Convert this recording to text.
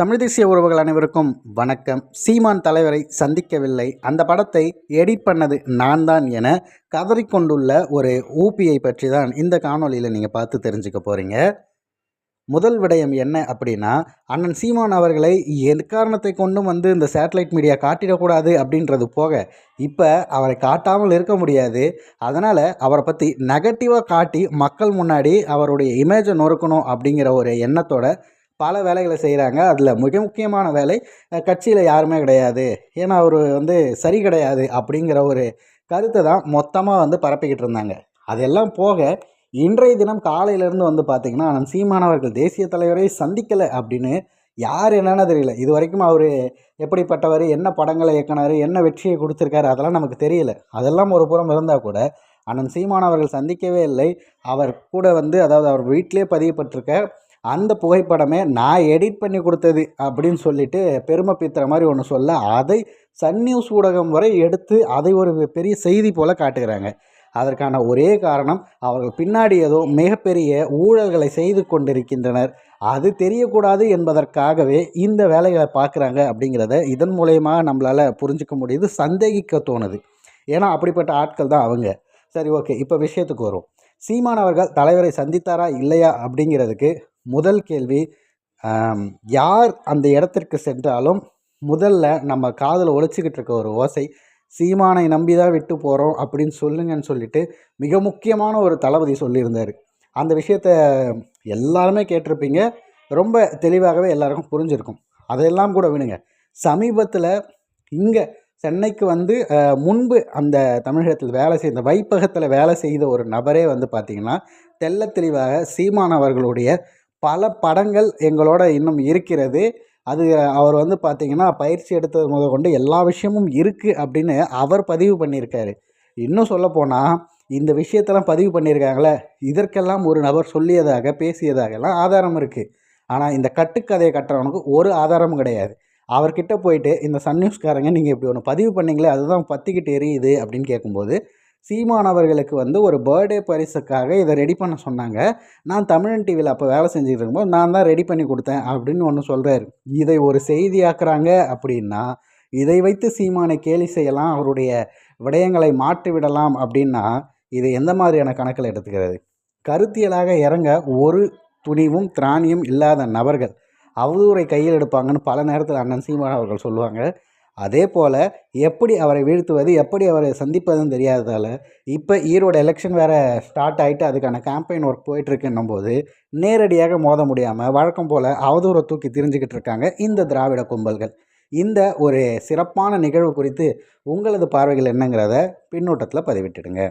தமிழ் தேசிய உறவுகள் அனைவருக்கும் வணக்கம். சீமான் தலைவரை சந்திக்கவில்லை. அந்த படத்தை எடிட் பண்ணது நான் தான் என கதறிக்கொண்டுள்ள ஒரு ஊபியை பற்றி தான் இந்த காணொளியில் நீங்கள் பார்த்து தெரிஞ்சுக்க போகிறீங்க முதல் விடயம் என்ன அப்படின்னா அண்ணன் சீமான் அவர்களை எக்காரணத்தை கொண்டும் வந்து இந்த சேட்டலைட் மீடியா காட்டிடக்கூடாது அப்படின்றது போக இப்போ அவரை காட்டாமல் இருக்க முடியாது. அதனால் அவரை பற்றி நெகட்டிவாக காட்டி மக்கள் முன்னாடி அவருடைய இமேஜை நொறுக்கணும் அப்படிங்கிற ஒரு எண்ணத்தோட பல வேலைகளை செய்கிறாங்க அதில் மிக முக்கியமான வேலை கட்சியில் யாருமே கிடையாது. ஏன்னா அவர் வந்து சரி கிடையாது அப்படிங்கிற ஒரு கருத்தை தான் மொத்தமாக வந்து பரப்பிக்கிட்டு இருந்தாங்க. அதெல்லாம் போக இன்றைய தினம் காலையிலேருந்து வந்து பார்த்திங்கன்னா அனந்த் சீமானவர்கள் தேசிய தலைவரை சந்திக்கலை அப்படின்னு யார் என்னென்ன தெரியல. இது வரைக்கும் அவர் எப்படிப்பட்டவர் என்ன படங்களை இயக்குனார் என்ன வெற்றியை கொடுத்துருக்காரு அதெல்லாம் நமக்கு தெரியல. அதெல்லாம் ஒரு புறம் இருந்தால் கூட அண்ணன் சீமான் அவர்கள் சந்திக்கவே இல்லை. அவர் கூட வந்து அதாவது அவர் வீட்டிலே பதியப்பட்டிருக்க அந்த புகைப்படமே நான் எடிட் பண்ணி கொடுத்தது அப்படின்னு சொல்லிட்டு பெருமை பித்துற மாதிரி ஒன்று சொல்ல அதை சன் நியூஸ் ஊடகம் வரை எடுத்து அதை ஒரு பெரிய செய்தி போல் காட்டுகிறாங்க. அதற்கான ஒரே காரணம் அவர்கள் பின்னாடி ஏதோ மிகப்பெரிய ஊழல்களை செய்து கொண்டிருக்கின்றனர். அது தெரியக்கூடாது என்பதற்காகவே இந்த வேலைகளை பார்க்குறாங்க அப்படிங்கிறத இதன் மூலயமா நம்மளால் புரிஞ்சிக்க முடியுது சந்தேகிக்க தோணுது. ஏன்னா அப்படிப்பட்ட ஆட்கள் தான் அவங்க. சரி ஓகே இப்போ விஷயத்துக்கு வரும் சீமான் அவர்கள் தலைவரை சந்தித்தாரா இல்லையா அப்படிங்கிறதுக்கு முதல் கேள்வி யார் அந்த இடத்திற்கு சென்றாலும் முதல்ல நம்ம காதில் ஒழிச்சிக்கிட்டு இருக்க ஒரு ஓசை சீமானை நம்பி தான் விட்டு போகிறோம் அப்படின்னு சொல்லுங்கன்னு சொல்லிட்டு மிக முக்கியமான ஒரு தளபதி சொல்லியிருந்தார். அந்த விஷயத்த எல்லாருமே கேட்டிருப்பீங்க. ரொம்ப தெளிவாகவே எல்லாருக்கும் புரிஞ்சிருக்கும். அதையெல்லாம் கூட விடுங்க. சமீபத்தில் இங்கே சென்னைக்கு வந்து முன்பு அந்த தமிழகத்தில் வேலை செய்த வைப்பகத்தில் வேலை செய்த ஒரு நபரே வந்து பார்த்திங்கன்னா தெல்ல தெளிவாக சீமான் அவர்களுடைய பல படங்கள் எங்களோட இன்னும் இருக்கிறது. அது அவர் வந்து பார்த்திங்கன்னா பயிற்சி எடுத்தது முத கொண்டு எல்லா விஷயமும் இருக்குது அப்படின்னு அவர் பதிவு பண்ணியிருக்காரு. இன்னும் சொல்லப்போனால் இந்த விஷயத்தெல்லாம் பதிவு பண்ணியிருக்காங்களே இதற்கெல்லாம் ஒரு நபர் சொல்லியதாக பேசியதாகலாம் ஆதாரம் இருக்குது ஆனால் இந்த கட்டுக்கதையை கட்டுறவனுக்கு ஒரு ஆதாரமும் கிடையாது. அவர்கிட்ட போயிட்டு இந்த சன் நியூஸ்காரங்க நீங்கள் இப்படி ஒன்று பதிவு பண்ணிங்களே அதுதான் பற்றிக்கிட்டு எரியுது அப்படின்னு கேட்கும்போது சீமானவர்களுக்கு வந்து ஒரு பர்த்டே பரிசுக்காக இதை ரெடி பண்ண சொன்னாங்க. நான் தமிழன் டிவியில் அப்போ வேலை செஞ்சுட்டு இருக்கும்போது நான் தான் ரெடி பண்ணி கொடுத்தேன் அப்படின்னு ஒன்று சொல்கிறாரு இதை ஒரு செய்தியாக்குறாங்க அப்படின்னா இதை வைத்து சீமானை கேலி செய்யலாம் அவருடைய விடயங்களை மாற்றி விடலாம் அப்படின்னா இது எந்த மாதிரியான கணக்கில் எடுத்துக்கிறது? கருத்தியலாக இறங்க ஒரு துணிவும் திராணியும் இல்லாத நபர்கள் அவதூரை கையில் எடுப்பாங்கன்னு பல நேரத்தில் அண்ணன் சீமான் அவர்கள் சொல்லுவாங்க. அதே போல் எப்படி அவரை வீழ்த்துவது எப்படி அவரை சந்திப்பதுன்னு தெரியாததால் இப்போ ஈரோடு எலெக்ஷன் வேறு ஸ்டார்ட் ஆகிட்டு அதுக்கான கேம்பெயின் ஒர்க் போயிட்டுருக்குன்னும் போது நேரடியாக மோத முடியாமல் வழக்கம் போல் அவதூறை தூக்கி திரிஞ்சுக்கிட்டு இருக்காங்க இந்த திராவிட கும்பல்கள். இந்த ஒரு சிறப்பான நிகழ்வு குறித்து உங்களது பார்வைகள் என்னங்கிறத பின்னூட்டத்தில் பதிவிட்டுடுங்க.